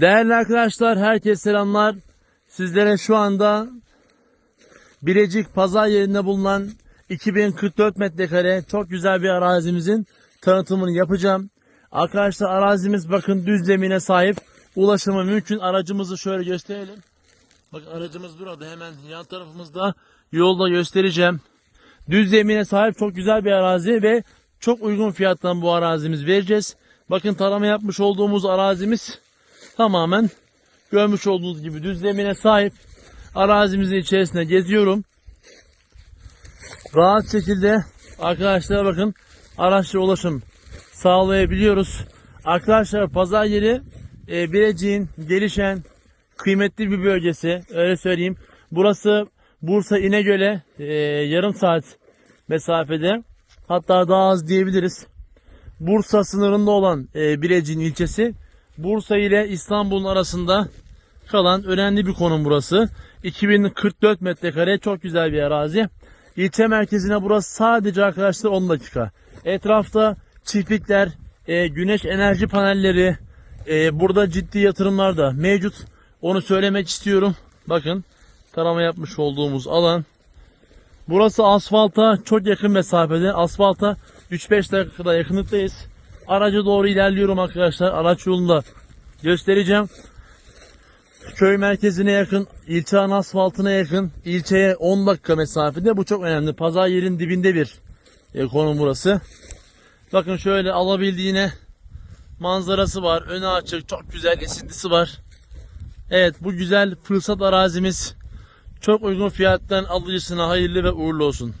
Değerli arkadaşlar, herkese selamlar. Sizlere şu anda Bilecik pazar yerinde bulunan 2044 metrekare çok güzel bir arazimizin tanıtımını yapacağım. Arkadaşlar arazimiz bakın düz zemine sahip. Ulaşımı mümkün. Aracımızı şöyle gösterelim. Bak aracımız burada hemen yan tarafımızda yolda göstereceğim. Düz zemine sahip çok güzel bir arazi ve çok uygun fiyattan bu arazimiz vereceğiz. Bakın tarama yapmış olduğumuz arazimiz tamamen görmüş olduğunuz gibi düz zemine sahip. Arazimizin içerisinde geziyorum. Rahat şekilde arkadaşlar bakın araçla ulaşım sağlayabiliyoruz. Arkadaşlar pazar yeri e, Bilecik'in gelişen kıymetli bir bölgesi öyle söyleyeyim. Burası Bursa İnegöl'e e, yarım saat mesafede hatta daha az diyebiliriz. Bursa sınırında olan e, Bilecik'in ilçesi Bursa ile İstanbul'un arasında kalan önemli bir konum burası. 2044 metrekare çok güzel bir arazi. İlçe merkezine burası sadece arkadaşlar 10 dakika. Etrafta çiftlikler, e, güneş enerji panelleri, e, burada ciddi yatırımlar da mevcut. Onu söylemek istiyorum. Bakın tarama yapmış olduğumuz alan. Burası asfalta çok yakın mesafede. Asfalta 3-5 dakikada yakınlıktayız. Araca doğru ilerliyorum arkadaşlar. Araç yolunda göstereceğim. Köy merkezine yakın, ilçe asfaltına yakın, ilçeye 10 dakika mesafede. Bu çok önemli. Pazar yerin dibinde bir konum burası. Bakın şöyle alabildiğine manzarası var. Önü açık, çok güzel esintisi var. Evet bu güzel fırsat arazimiz çok uygun fiyattan alıcısına hayırlı ve uğurlu olsun.